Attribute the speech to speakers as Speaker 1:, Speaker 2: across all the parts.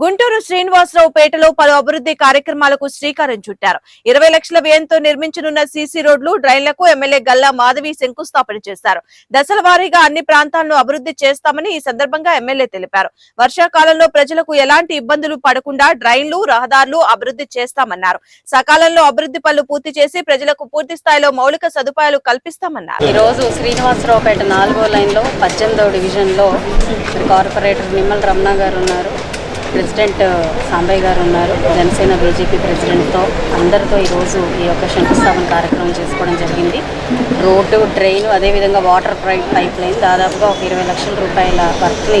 Speaker 1: గుంటూరు శ్రీనివాసరావు పేటలో పలు అభివృద్ధి కార్యక్రమాలకు శ్రీకారం చుట్టారు. ఇరవై లక్షల వ్యయంతో నిర్మించనున్న సీసీ రోడ్లు డ్రైన్లకు ఎమ్మెల్యే గల్లా మాధవి శంకుస్థాపన చేశారు. దశల వారీగా అన్ని ప్రాంతాలను అభివృద్ధి చేస్తామని ఈ సందర్భంగా ఎమ్మెల్యే తెలిపారు. వర్షాకాలంలో ప్రజలకు ఎలాంటి ఇబ్బందులు పడకుండా డ్రైన్లు రహదారులు అభివృద్ధి చేస్తామన్నారు. సకాలంలో అభివృద్ధి పనులు పూర్తి చేసి ప్రజలకు పూర్తి స్థాయిలో మౌలిక సదుపాయాలు కల్పిస్తామన్నారు.
Speaker 2: ఈ రోజు శ్రీనివాసరావు శ్రీనివాసరావుపేట నాలుగో లైన్లో పద్దెనిమిదవ డివిజన్లో కార్పొరేటర్ నిమ్మల రమణ గారు ఉన్నారు. ప్రెసిడెంట్ సాంబయ్య గారు ఉన్నారు. జనసేన బీజేపీ ప్రెసిడెంట్తో అందరితో ఈరోజు ఈ యొక్క శంకుస్థాపన కార్యక్రమం చేసుకోవడం జరిగింది. రోడ్డు డ్రైన్ అదేవిధంగా వాటర్ పైప్ పైప్ లైన్ దాదాపుగా ఒక ఇరవై లక్షల రూపాయల వర్క్ని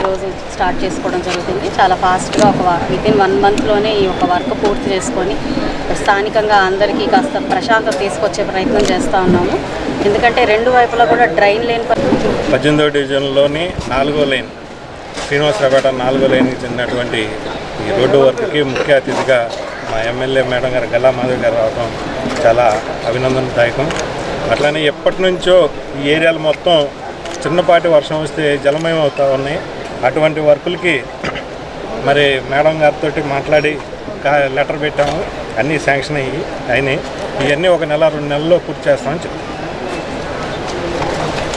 Speaker 2: ఈరోజు స్టార్ట్ చేసుకోవడం జరుగుతుంది. చాలా ఫాస్ట్గా ఒక విత్ ఇన్ వన్ మంత్లోనే ఈ యొక్క వర్క్ పూర్తి చేసుకొని స్థానికంగా అందరికీ కాస్త ప్రశాంతత తీసుకొచ్చే ప్రయత్నం చేస్తూ ఉన్నాము. ఎందుకంటే రెండు వైపులా కూడా డ్రైన్ లేని
Speaker 3: పద్దెనిమిదో డివిజన్లోని నాలుగో లైన్ శ్రీనివాసరావుపేట నాలుగో లైన్కి చెందినటువంటి ఈ రోడ్డు వర్క్కి ముఖ్య అతిథిగా మా ఎమ్మెల్యే మేడం గారు గల్లా మాధవ్ గారు రావడం చాలా అభినందనదాయకం. అట్లానే ఎప్పటి నుంచో ఈ ఏరియాలు మొత్తం చిన్నపాటి వర్షం వస్తే జలమయం అవుతూ ఉన్నాయి. అటువంటి వర్కులకి మరి మేడం గారితో మాట్లాడి కా- లెటర్ పెట్టాము. అన్నీ శాంక్షన్ అయ్యి అయినాయి. ఇవన్నీ ఒక నెల రెండు నెలల్లో పూర్తి చేస్తామని చెప్తాను